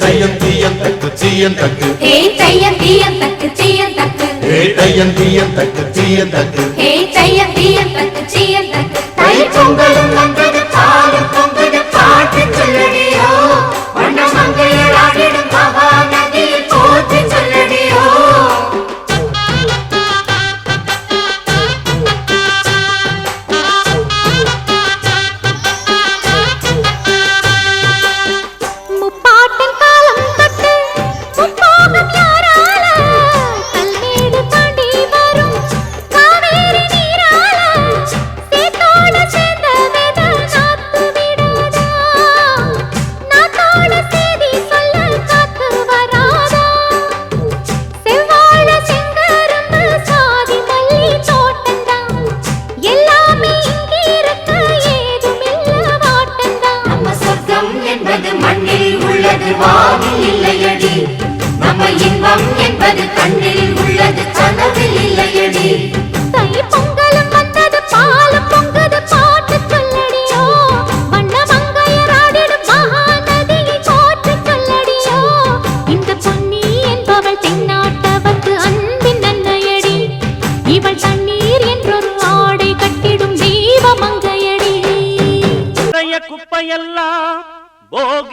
ஏ தையம் தீயம் தக்கு சீயம் தக்கு. ஹே தையம் தீயம் தக்கு சீயம் தக்கு. ஏ தையம் தீயம் தக்கு சீயம் தக்கு. ஹே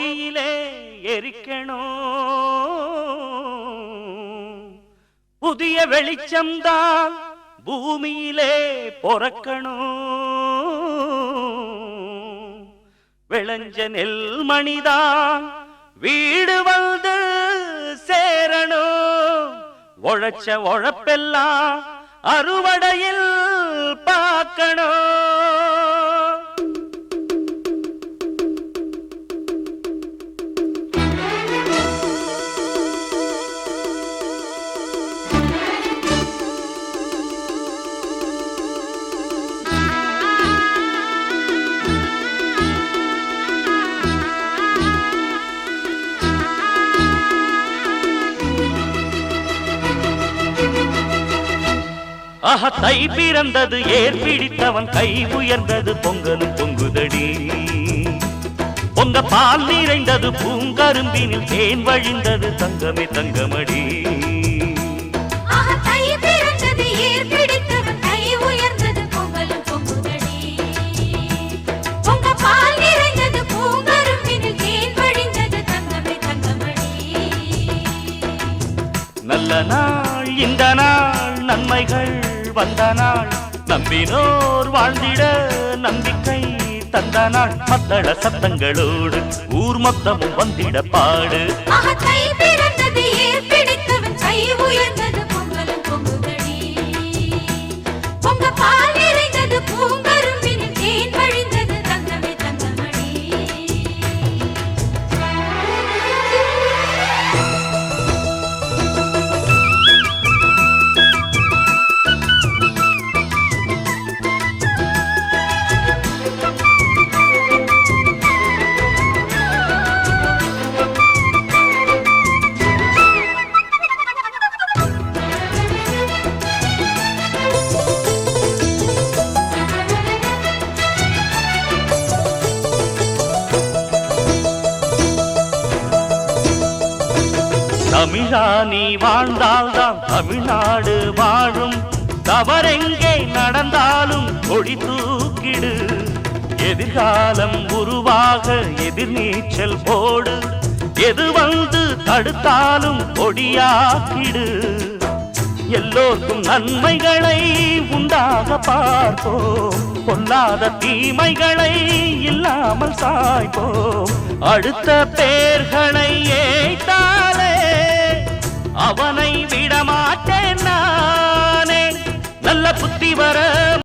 போகியிலே எரிக்கணும். புதிய வெளிச்சம்தான் பூமியிலே பொறக்கணும். விளைஞ்ச நெல் மணிதான் வீடு வந்து சேரணும். உழைச்ச உழைப்பெல்லாம் அறுவடையில் பார்க்கணும். ஆஹா தை பிறந்தது ஏர் பிடித்தவன் கை உயர்ந்தது பொங்கலும் பொங்குதடி. பொங்க பால் நிறைந்தது பூங்கரும்பினில் தேன் வழிந்தது தங்கமே தங்கமடி. ஆஹா தை பிறந்தது ஏர் பிடித்தவன் கை உயர்ந்தது பொங்கலும் பொங்குதடி. பொங்க பால் நிறைந்தது பூங்கரும்பினில் தேன் வழிந்தது தங்கமே தங்கமடி. நல்ல நாள் இந்த நாள் நன்மைகள். வந்த நாள். நம்பினோர் வாழ்ந்திட நம்பிக்கை தந்த நாள். மத்தள சத்தங்களோடு ஊர் மொத்தமும் வந்திட பாடு. தமிழா நீ வாழ்ந்தால்தான் தமிழ்நாடு வாழும். தவறெங்கே நடந்தாலும் கொடி தூக்கிடு. எதிர்காலம் உருவாக எதிர்நீச்சல் போடு. எது வந்து தடுத்தாலும் கொடியாக்கிடு எல்லோருக்கும் நன்மைகளை உண்டாக பார்ப்போம். பொல்லாத தீமைகளை இல்லாமல் சாய்ப்போம். அடுத்த பேர்களையே but a